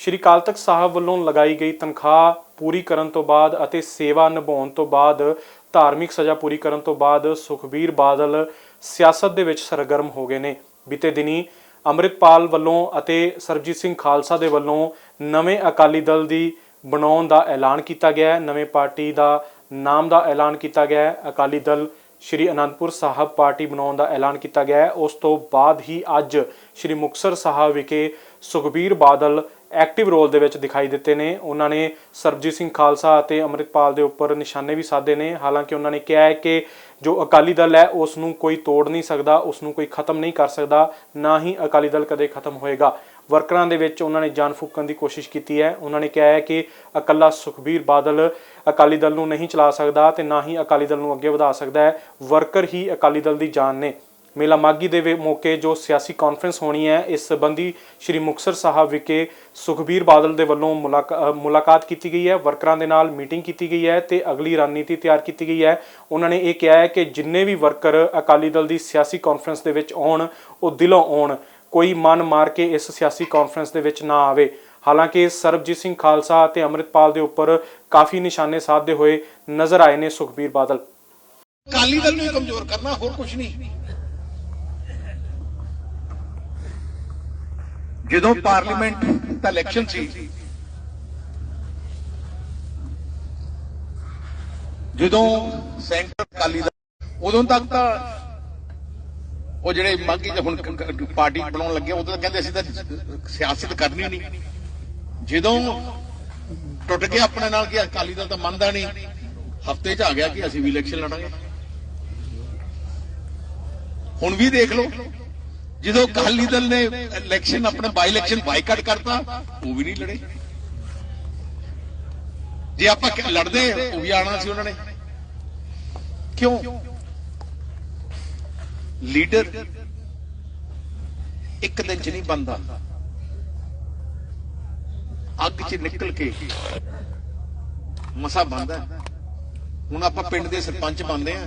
ਸ਼੍ਰੀ ਅਕਾਲ ਤਖਤ ਸਾਹਿਬ ਵੱਲੋਂ ਲਗਾਈ ਗਈ ਤਨਖਾਹ ਪੂਰੀ ਕਰਨ ਤੋਂ ਬਾਅਦ ਅਤੇ ਸੇਵਾ ਨਿਭਾਉਣ ਤੋਂ ਬਾਅਦ, ਧਾਰਮਿਕ ਸਜ਼ਾ ਪੂਰੀ ਕਰਨ ਤੋਂ ਬਾਅਦ ਸੁਖਬੀਰ ਬਾਦਲ ਸਿਆਸਤ ਦੇ ਵਿੱਚ ਸਰਗਰਮ ਹੋ ਗਏ ਨੇ। ਬੀਤੇ ਦਿਨੀ ਅੰਮ੍ਰਿਤਪਾਲ ਵੱਲੋਂ ਅਤੇ ਸਰਬਜੀਤ ਸਿੰਘ ਖਾਲਸਾ ਦੇ ਵੱਲੋਂ ਨਵੇਂ ਅਕਾਲੀ ਦਲ ਦੀ ਬਣਾਉਣ ਦਾ ਐਲਾਨ ਕੀਤਾ ਗਿਆ ਹੈ। ਨਵੇਂ ਪਾਰਟੀ ਦਾ ਨਾਮ ਦਾ ਐਲਾਨ ਕੀਤਾ ਗਿਆ ਹੈ। ਅਕਾਲੀ ਦਲ ਸ਼੍ਰੀ ਅਨੰਦਪੁਰ ਸਾਹਿਬ ਪਾਰਟੀ ਬਣਾਉਣ ਦਾ ਐਲਾਨ ਕੀਤਾ ਗਿਆ ਹੈ। ਉਸ ਤੋਂ ਬਾਅਦ ਹੀ ਅੱਜ ਸ਼੍ਰੀ ਮੁਕਤਸਰ ਸਾਹਿਬ ਵਿਖੇ ਸੁਖਬੀਰ ਬਾਦਲ ਐਕਟਿਵ ਰੋਲ ਦੇ ਵਿੱਚ ਦਿਖਾਈ ਦਿੱਤੇ ਨੇ। ਉਹਨਾਂ ਨੇ ਸਰਬਜੀਤ ਸਿੰਘ ਖਾਲਸਾ ਅਤੇ ਅੰਮ੍ਰਿਤਪਾਲ ਦੇ ਉੱਪਰ ਨਿਸ਼ਾਨੇ ਵੀ ਸਾਧੇ ਨੇ। ਹਾਲਾਂਕਿ ਉਹਨਾਂ ਨੇ ਕਿਹਾ ਹੈ ਕਿ ਜੋ ਅਕਾਲੀ ਦਲ ਹੈ ਉਸ ਨੂੰ ਕੋਈ ਤੋੜ ਨਹੀਂ ਸਕਦਾ ਉਸ ਨੂੰ ਕੋਈ ਖਤਮ ਨਹੀਂ ਕਰ ਸਕਦਾ, ਨਾ ਹੀ ਅਕਾਲੀ ਦਲ ਕਦੇ ਖਤਮ ਹੋਏਗਾ। ਵਰਕਰਾਂ ਦੇ ਵਿੱਚ ਉਹਨਾਂ ਨੇ ਜਾਨ ਫੂਕਣ ਦੀ ਕੋਸ਼ਿਸ਼ ਕੀਤੀ ਹੈ। ਉਹਨਾਂ ਨੇ ਕਿਹਾ ਹੈ ਕਿ ਇਕੱਲਾ ਸੁਖਬੀਰ ਬਾਦਲ ਅਕਾਲੀ ਦਲ ਨੂੰ ਨਹੀਂ ਚਲਾ ਸਕਦਾ ਤੇ ਨਾ ਹੀ ਅਕਾਲੀ ਦਲ ਨੂੰ ਅੱਗੇ ਵਧਾ ਸਕਦਾ ਹੈ। ਵਰਕਰ ਹੀ ਅਕਾਲੀ ਦਲ ਦੀ ਜਾਨ ਨੇ। ਮੇਲਾ ਮਾਗੀ ਦੇ ਮੌਕੇ ਜੋ ਸਿਆਸੀ ਕਾਨਫਰੰਸ ਹੋਣੀ ਹੈ, ਇਸ ਸੰਬੰਧੀ ਸ਼੍ਰੀ ਮੁਕਤਸਰ ਸਾਹਿਬ ਵਿਖੇ ਸੁਖਬੀਰ ਬਾਦਲ ਦੇ ਵੱਲੋਂ ਮੁਲਾਕਾ- ਮੁਲਾਕਾਤ ਕੀਤੀ ਗਈ ਹੈ। ਵਰਕਰਾਂ ਦੇ ਨਾਲ ਮੀਟਿੰਗ ਕੀਤੀ ਗਈ ਹੈ ਤੇ ਅਗਲੀ ਰਣਨੀਤੀ ਤਿਆਰ ਕੀਤੀ ਗਈ ਹੈ। ਉਹਨਾਂ ਨੇ ਇਹ ਕਿਹਾ ਹੈ ਕਿ ਜਿੰਨੇ ਵੀ ਵਰਕਰ ਅਕਾਲੀ ਦਲ ਦੀ ਸਿਆਸੀ ਕਾਨਫਰੰਸ ਦੇ ਵਿੱਚ ਆਉਣ, ਉਹ ਦਿਲੋਂ ਆਉਣ। ਕੋਈ ਮਨ ਮਾਰ ਕੇ ਇਸ ਸਿਆਸੀ ਕਾਨਫਰੰਸ ਦੇ ਵਿੱਚ ਨਾ ਆਵੇ। ਹਾਲਾਂਕਿ ਸਰਬਜੀਤ ਸਿੰਘ ਖਾਲਸਾ ਅਤੇ ਅੰਮ੍ਰਿਤਪਾਲ ਦੇ ਉੱਪਰ ਕਾਫੀ ਨਿਸ਼ਾਨੇ ਸਾਧਦੇ ਹੋਏ ਨਜ਼ਰ ਆਏ ਨੇ ਸੁਖਬੀਰ ਬਾਦਲ। ਅਕਾਲੀ ਦਲ ਨੂੰ ਕਮਜ਼ੋਰ ਕਰਨਾ ਹੋਰ ਕੁਝ ਨਹੀਂ। ਜਦੋਂ ਪਾਰਲੀਮੈਂਟ ਦਾ ਇਲੈਕਸ਼ਨ ਸੀ ਜਦੋਂ ਸੈਂਟਰ ਅਕਾਲੀ ਦਲ ਉਦੋਂ ਤੱਕ ਤਾਂ ਉਹ ਜਿਹੜੇ ਮਾਗੀ ਤੇ ਹੁਣ ਪਾਰਟੀ ਬਣਾਉਣ ਲੱਗੇ ਉਦੋਂ ਤਾਂ ਕਹਿੰਦੇ ਅਸੀਂ ਤਾਂ ਸਿਆਸਤ ਕਰਨੀ ਨਹੀਂ। ਜਦੋਂ ਟੁੱਟ ਗਿਆ ਆਪਣੇ ਨਾਲ ਕਿ ਅਕਾਲੀ ਦਲ ਤਾਂ ਮੰਨਦਾ ਨਹੀਂ ਹਫ਼ਤੇ 'ਚ ਆ ਗਿਆ ਕਿ ਅਸੀਂ ਵੀ ਇਲੈਕਸ਼ਨ ਲੜਾਂਗੇ। ਹੁਣ ਵੀ ਦੇਖ ਲਓ। ਜਦੋਂ ਅਕਾਲੀ ਦਲ ਨੇ ਇਲੈਕਸ਼ਨ ਆਪਣਾ ਬਾਈ ਇਲੈਕਸ਼ਨ ਬਾਈਕਾਟ ਕਰਤਾ, ਉਹ ਵੀ ਨਹੀਂ ਲੜੇ। ਜੇ ਆਪਾਂ ਲੜਦੇ ਉਹ ਵੀ ਆਣਾ ਸੀ ਉਹਨਾਂ ਨੇ। ਕਿਉਂ? ਲੀਡਰ ਇੱਕ ਦਿਨ ਚ ਨਹੀਂ ਬੰਦਾ ਅੱਗ ਚ ਨਿਕਲ ਕੇ ਮਸਾ ਬੰਦਾ ਹੁਣ ਆਪਾਂ ਪਿੰਡ ਦੇ ਸਰਪੰਚ ਬਣਦੇ ਆ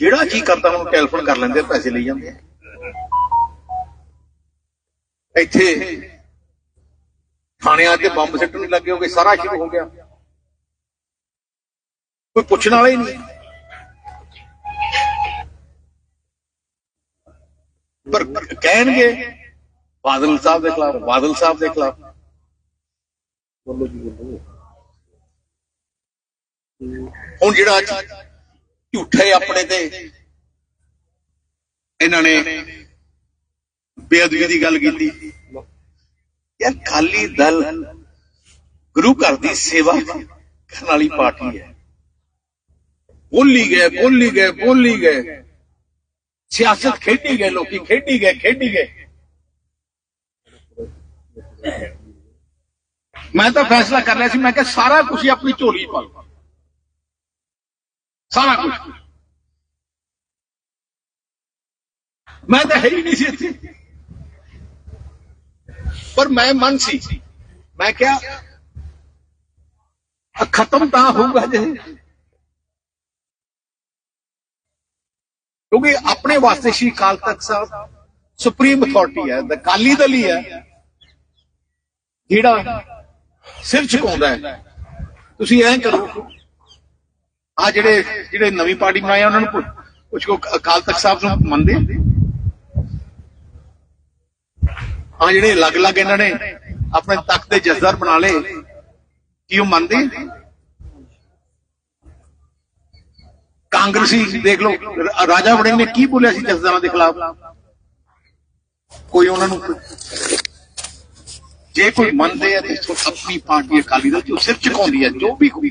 ਜਿਹੜਾ ਕੀ ਕਰਦਾ ਉਹਨੂੰ ਟੈਲੀਫੋਨ ਕਰ ਲੈਂਦੇ ਪੈਸੇ ਲਈ ਜਾਂਦੇ ਆ। ਇੱਥੇ ਥਾਣਿਆਂ ਤੇ ਬੰਬ ਸਿੱਟਣ ਲੱਗੇ ਹੋਗੇ ਸਾਰਾ ਸ਼ੁਰੂ ਹੋ ਗਿਆ। ਕੋਈ ਪੁੱਛਣ ਵਾਲਾ ਹੀ ਨਹੀਂ। ਪਰ ਕਹਿਣਗੇ ਬਾਦਲ ਸਾਹਿਬ ਦੇ ਖਿਲਾਫ ਬਾਦਲ ਸਾਹਿਬ ਦੇ ਖਿਲਾਫ। ਬੋਲੋ ਜੀ ਬੋਲੋ। ਹੁਣ ਜਿਹੜਾ ਝੂਠੇ ਆਪਣੇ ਤੇ। ਇਹਨਾਂ ਨੇ ਬੇਅਦਬੀ ਦੀ ਗੱਲ ਕੀਤੀ। ਯਾਰ ਖਾਲੀ ਦਲ ਗੁਰੂ ਘਰ ਦੀ ਸੇਵਾ ਕਰਨ ਵਾਲੀ ਪਾਰਟੀ ਹੈ। ਬੋਲੀ ਗਏ ਬੋਲੀ ਗਏ ਬੋਲੀ ਗਏ। ਸਿਆਸਤ ਖੇਡੀ ਗਏ, ਲੋਕੀ ਖੇਡੀ ਗਏ ਖੇਡੀ ਗਏ। ਮੈਂ ਤਾਂ ਫੈਸਲਾ ਕਰ ਲਿਆ ਸੀ, ਮੈਂ ਕਿਹਾ ਸਾਰਾ ਕੁਝ ਹੀ ਆਪਣੀ ਝੋਲੀ ਪਾ ਲਓ। ਸਾਰਾ ਕੁਝ ਮੈਂ ਤਾਂ ਹੈ ਹੀ ਨਹੀਂ ਸੀ ਇੱਥੇ। ਪਰ ਮੈਂ ਮਨ ਸੀ। ਮੈਂ ਕਿਹਾ ਖਤਮ ਤਾਂ ਹੋਊਗਾ ਜੇ। ਕਿਉਂਕਿ ਆਪਣੇ ਵਾਸਤੇ ਸ਼੍ਰੀ ਅਕਾਲ ਤਖਤ ਸਾਹਿਬ ਸੁਪਰੀਮ ਅਥਾਰਟੀ ਹੈ, ਦ ਕਾਲੀ ਦਲ ਹੀ ਹੈ। ਜਿਹੜਾ ਸਿਰ ਝੁਕਾਉਂਦਾ ਹੈ। ਤੁਸੀਂ ਐਂ ਕਰੋ ਆ ਜਿਹੜੇ ਜਿਹੜੇ ਨਵੀਂ ਪਾਰਟੀ ਬਣਾਈ ਆ, ਉਹਨਾਂ ਨੂੰ ਪੁੱਛ- ਕੋ ਅਕਾਲ ਤਖਤ ਸਾਹਿਬ ਨੂੰ ਮੰਨਦੇ ਆ? ਜਿਹੜੇ ਅਲੱਗ-ਅਲੱਗ ਇਹਨਾਂ ਨੇ ਆਪਣੇ ਤਖਤ ਦੇ ਜੱਜਦਾਰ ਬਣਾ ਲਏ, ਕੀ ਉਹ ਮੰਨਦੇ? ਕਾਂਗਰਸੀ, ਦੇਖ ਲਓ, ਰਾਜਾ ਵੜਿੰਗ ਨੇ ਕੀ ਬੋਲਿਆ ਸੀ ਜੱਜਦਾਰਾਂ ਦੇ ਖਿਲਾਫ? ਕੋਈ ਉਹਨਾਂ ਨੂੰ ਜੇ ਕੋਈ ਮੰਨਦੇ ਆ ਤੇ ਆਪਣੀ ਪਾਰਟੀ ਅਕਾਲੀ ਦਲ ਜੋ ਸਿਰ ਝੁਕਾਉਂਦੀ ਹੈ ਜੋ ਵੀ ਕੋਈ।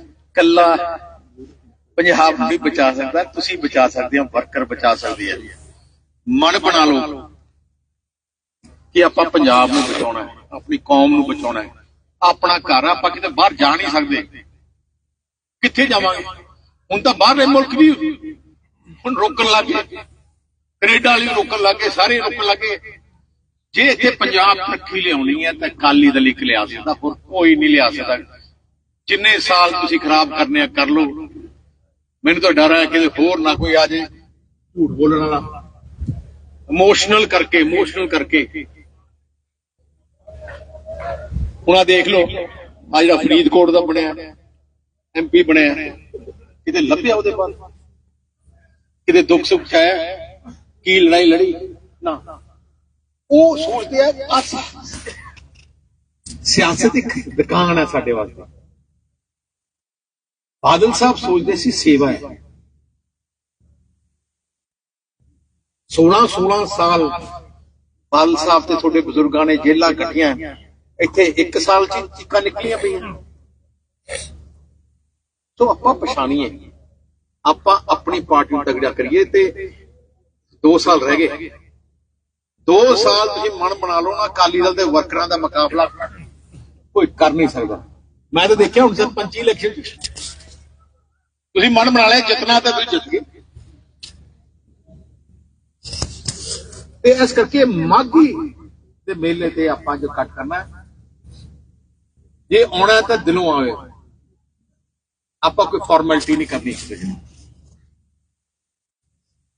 ਕੱਲਾ ਪੰਜਾਬ ਨੂੰ ਨਹੀਂ ਬਚਾ ਸਕਦਾ, ਤੁਸੀਂ ਬਚਾ ਸਕਦੇ ਹੋ, ਵਰਕਰ ਬਚਾ ਸਕਦੇ ਆ। ਮਨ ਬਣਾ ਲਓ ਕਿ ਆਪਾਂ ਪੰਜਾਬ ਨੂੰ ਬਚਾਉਣਾ ਹੈ, ਆਪਣੀ ਕੌਮ ਨੂੰ ਬਚਾਉਣਾ ਹੈ। ਆਪਣਾ ਘਰ ਆਪਾਂ ਕਿਤੇ ਬਾਹਰ ਜਾ ਨਹੀਂ ਸਕਦੇ। ਕਿੱਥੇ ਜਾਵਾਂਗੇ? ਹੁਣ ਤਾਂ ਬਾਹਰਲੇ ਮੁਲਕ ਵੀ ਹੁਣ ਰੋਕਣ ਲੱਗੇ ਕੈਨੇਡਾ ਵਾਲੇ ਵੀ ਰੋਕਣ ਲੱਗੇ ਸਾਰੇ ਰੋਕਣ ਲੱਗੇ ਜੇ ਇੱਥੇ ਪੰਜਾਬ ਤਰੱਕੀ ਲਿਆਉਣੀ ਹੈ, ਤਾਂ ਕਾਲੀ ਦਲ ਇੱਕ ਲਿਆ ਸਕਦਾ, ਹੋਰ ਕੋਈ ਨਹੀਂ ਲਿਆ ਸਕਦਾ। ਜਿੰਨੇ ਸਾਲ ਤੁਸੀਂ ਖਰਾਬ ਕਰਨੇ ਆ, ਕਰ ਲਓ। ਮੈਨੂੰ ਤਾਂ ਡਰ ਹੈ ਕਿ ਹੋਰ ਨਾ ਕੋਈ ਆ ਜੇ। ਝੂਠ ਬੋਲਣ ਵਾਲਾ। ਇਮੋਸ਼ਨਲ ਕਰਕੇ ਇਮੋਸ਼ਨਲ ਕਰਕੇ। ਹੁਣ ਦੇਖ ਲਓ ਆ ਜਿਹੜਾ ਫਰੀਦਕੋਟ ਦਾ ਬਣਿਆ ਐਮਪੀ ਬਣਿਆ, ਕਿਤੇ ਲੱਭਿਆ ਉਹਦੇ ਬਾਅਦ ਕਿਤੇ ਦੁੱਖ ਸੁੱਖ ਛਾਇਆ ਕੀ ਲੜਾਈ ਲੜੀ? ਨਾ। ਉਹ ਸੋਚਦੇ ਆ ਆ ਸਿਆਸਤ ਇੱਕ ਦੁਕਾਨ ਹੈ ਸਾਡੇ ਵਾਸਤੇ। ਬਾਦਲ ਸਾਹਿਬ ਸੋਚਦੇ ਸੀ ਸੇਵਾ ਹੈ 16 16 ਸਾਲ ਬਾਦਲ ਸਾਹਿਬ ਤੇ ਤੁਹਾਡੇ ਬਜ਼ੁਰਗਾਂ ਨੇ ਜੇਲਾਂ ਕੱਟੀਆਂ ਇੱਥੇ 1 ਸਾਲ ਚ ਚੀਕਾਂ ਨਿਕਲੀਆਂ ਪਈਆਂ ਸੋ ਆਪਾਂ ਪਛਾਣੀਏ ਆਪਾਂ ਆਪਣੀ ਪਾਰਟੀ ਨੂੰ ਤਗੜਾ ਕਰੀਏ ਤੇ 2 ਸਾਲ ਰਹਿ ਗਏ 2 ਸਾਲ ਤੁਸੀਂ ਮਨ ਬਣਾ ਲਓ ਨਾ ਅਕਾਲੀ ਦਲ ਦੇ ਵਰਕਰਾਂ ਦਾ ਮੁਕਾਬਲਾ ਕੋਈ ਕਰ ਨਹੀਂ ਸਕਦਾ ਮੈਂ ਤਾਂ ਦੇਖਿਆ ਹੁਣ ਸਰਪੰਚੀ ਇਲੈਕਸ਼ਨ ਤੁਸੀਂ ਮਨ ਬਣਾ ਲਿਆ, ਜਿੱਤਣਾ ਤਾਂ ਤੁਸੀਂ ਜਿੱਤ ਗਏ। ਤੇ ਇਸ ਕਰਕੇ ਮਾਘੀ ਦੇ ਮੇਲੇ ਤੇ ਆਪਾਂ ਜੋ ਕੱਟ ਕਰਨਾ ਜੇ ਆਉਣਾ ਤਾਂ ਦਿਲੋਂ ਆਵੇ। ਆਪਾਂ ਕੋਈ ਫਾਰਮੈਲਿਟੀ ਨਹੀਂ ਕਰਨੀ ਕਿਸੇ ਦੀ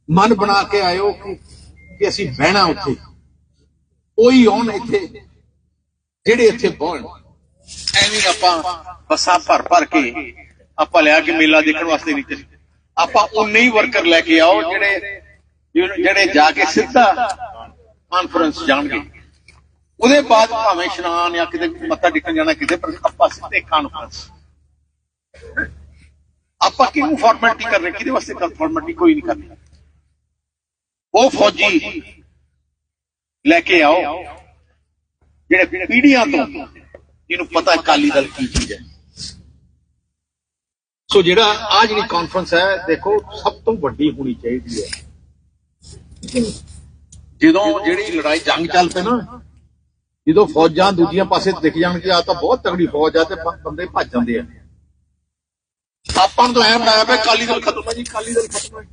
ਮਨ ਬਣਾ ਕੇ ਆਇਓ ਕਿ ਅਸੀਂ ਬਹਿਣਾ ਉੱਥੇ। ਕੋਈ ਆਉਣ ਇੱਥੇ, ਜਿਹੜੇ ਇੱਥੇ ਬਹਿਣ ਐਵੇਂ ਆਪਾਂ ਬੱਸਾਂ ਭਰ ਭਰ ਕੇ ਆਪਾਂ ਲਿਆ ਕੇ ਮੇਲਾ ਦੇਖਣ ਵਾਸਤੇ ਨਹੀਂ ਚੱਲੇ। ਆਪਾਂ ਉਨੇ ਹੀ ਵਰਕਰ ਲੈ ਕੇ ਆਓ ਜਿਹੜੇ ਜਿਹੜੇ ਜਾ ਕੇ ਸਿੱਧਾ ਕਾਨਫਰੰਸ ਜਾਣਗੇ। ਉਹਦੇ ਬਾਅਦ ਭਾਵੇਂ ਇਸ਼ਨਾਨ ਜਾਂ ਕਿਤੇ ਮੱਥਾ ਟੇਕਣ ਜਾਣਾ, ਕਿਤੇ ਪਰ ਆਪਾਂ ਸਿੱਧੇ ਕਾਨਫਰੰਸ ਆਪਾਂ ਕਿਹਨੂੰ ਫਾਰਮੈਲਿਟੀ ਕਰ ਰਹੇ ਕਿਹਦੇ ਵਾਸਤੇ ਕਰ ਫਾਰਮੈਲਿਟੀ ਕੋਈ ਨਹੀਂ ਕਰਨੀ। ਉਹ ਫੌਜੀ ਲੈ ਕੇ ਆਓ, ਜਿਹੜੇ ਪੀੜੀਆਂ ਤੋਂ, ਜਿਹਨੂੰ ਪਤਾ ਹੈ ਅਕਾਲੀ ਦਲ ਕੀ ਚੀਜ਼ ਹੈ। ਸੋ ਜਿਹੜਾ ਆ ਜਿਹੜੀ ਕਾਨਫਰੰਸ ਹੈ, ਦੇਖੋ, ਸਭ ਤੋਂ ਵੱਡੀ ਹੋਣੀ ਚਾਹੀਦੀ ਹੈ। ਜਦੋਂ ਜਿਹੜੀ ਲੜਾਈ ਜੰਗ ਚੱਲ ਪਏ ਨਾ, ਜਦੋਂ ਫੌਜਾਂ ਦੂਜੀਆਂ ਪਾਸੇ ਦਿਖ ਜਾਣਗੇ ਆ ਤਾਂ ਬਹੁਤ ਤਗੜੀ ਫੌਜ ਆ ਤੇ ਬੰਦੇ ਭੱਜ ਜਾਂਦੇ ਆ। ਆਪਾਂ ਨੂੰ ਤਾਂ ਐ ਬਣਾਇਆ ਪਿਆ, ਅਕਾਲੀ ਦਲ ਖਤਮ ਹੈ ਜੀ, ਅਕਾਲੀ ਦਲ ਖਤਮ ਹੈ